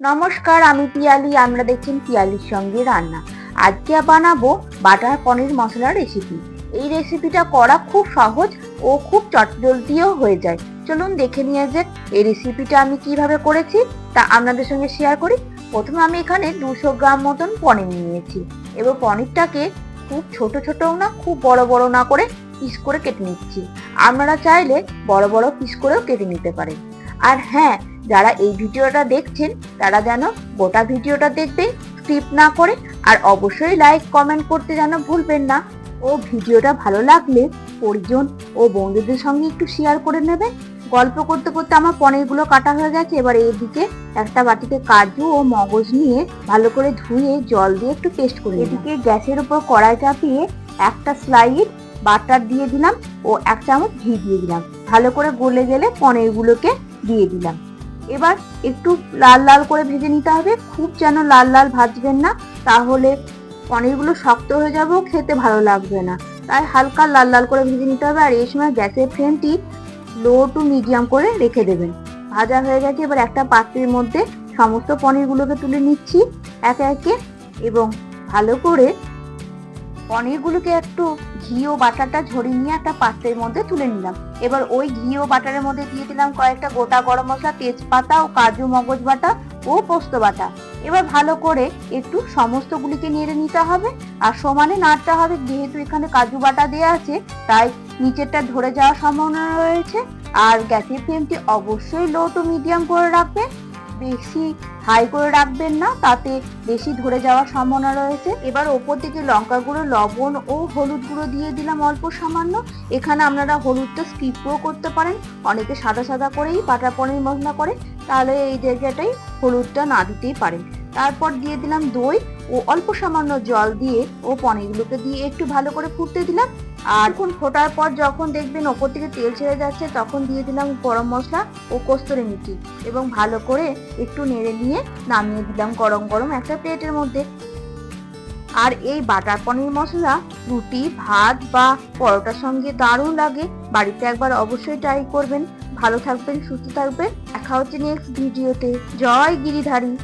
নমস্কার, আমি পিয়ালি, আমরা দেখছেন পিয়ালির সঙ্গে রান্না। আজকে বানাবো বাটার পনির মশলার রেসিপি এই রেসিপিটা করা খুব সহজ ও খুব চটজলদিও হয়ে যায়। চলুন দেখে নিয়ে যাক, এই রেসিপিটা আমি কীভাবে করেছি তা আপনাদের সঙ্গে শেয়ার করি। প্রথমে আমি এখানে দুশো গ্রাম মতন পনির নিয়েছি। এবং পনিরটাকে খুব ছোট ছোটও না, খুব বড় বড় না করে পিস করে কেটে নিচ্ছি। আপনারা চাইলে বড় বড় পিস করেও কেটে নিতে পারেন। আর হ্যাঁ যারা এই ভিডিওটা দেখছেন, তারা যেন গোটা ভিডিওটা দেখবেন স্কিপ না করে, আর অবশ্যই লাইক কমেন্ট করতে যেন ভুলবেন না। ও ভিডিওটা ভালো লাগলে পরিজন ও বন্ধুদের সঙ্গে একটু শেয়ার করে নেবে গল্প করতে করতে আমার পনিরগুলো কাটা হয়ে গেছে, এবার এদিকে একটা বাটিতে কাজু ও মগজ নিয়ে ভালো করে ধুয়ে জল দিয়ে একটু পেস্ট করে এদিকে গ্যাসের উপর কড়াই চাপিয়ে একটা স্লাইড বাটার দিয়ে দিলাম ও এক চামচ ঘি দিয়ে দিলাম। ভালো করে গলে গেলে পনিরগুলোকে দিয়ে দিলাম। এবার একটু লাল লাল করে ভেজে নিতে হবে। খুব যেন লাল লাল ভাজবেন না, তাহলে পনিরগুলো শক্ত হয়ে যাবে, খেতে ভালো লাগবে না। তাই হালকা লাল লাল করে ভেজে নিতে হবে, আর এই সময় গ্যাসের ফ্লেমটি লো টু মিডিয়াম করে রেখে দেবেন। ভাজা হয়ে গেছে, এবার একটা পাত্রের মধ্যে সমস্ত পনিরগুলোকে তুলে নিচ্ছি, একে একে, এবং ভালো করে পনিরগুলোকে একটু ঘি ও বাটারটা ঝরিয়ে নিয়ে একটা পাত্রের মধ্যে তুলে নিলাম। এবার ওই ঘি ও বাটারের মধ্যে দিয়ে দিলাম কয়েকটা গোটা গরম মশলা, তেজপাতা ও কাজু মগজ বাটা ও পোস্ত বাটা। এবার ভালো করে একটু সমস্তগুলিকে নেড়ে নিতে হবে আর সমানে নাড়তে হবে, যেহেতু এখানে কাজু বাটা দেওয়া আছে, তাই নিচেরটা ধরে যাওয়ার সম্ভাবনা রয়েছে। আর গ্যাসের ফ্লেমটি অবশ্যই লো টু মিডিয়াম করে রাখবেন বেশি হাই করে রাখবেন না, তাতে বেশি ধরে যাওয়ার সম্ভাবনা রয়েছে। এবার ওপর থেকে লঙ্কা গুঁড়ো, লবণ ও হলুদ গুঁড়ো দিয়ে দিলাম অল্প সামান্য। এখানে আপনারা হলুদটা স্কিপও করতে পারেন, অনেকে সাদা সাদা করেই বাটার পনির মশলা করে তাহলে এই জায়গাটাই হলুদটা না দিতেই পারেন। তারপর দিয়ে দিলাম দই ও অল্প সামান্য জল দিয়ে ও পনিরগুলোকে দিয়ে একটু ভালো করে ফুটতে দিলাম। আর এখন ফোটার পর যখন দেখবেন ওপর থেকে তেল ছেড়ে যাচ্ছে, তখন দিয়ে দিলাম গরম মশলা ও কস্তুরি মেথি এবং ভালো করে একটু নেড়ে নিয়ে নামিয়ে দিলাম গরম গরম একটা প্লেটের মধ্যে। আর এই বাটার পনির মশলা, রুটি, ভাত বা পরোটার সঙ্গে দারুণ লাগে। বাড়িতে একবার অবশ্যই ট্রাই করবেন। ভালো থাকবেন, সুস্থ থাকবেন। দেখা হচ্ছে নেক্সট ভিডিওতে। জয় গিরিধারী।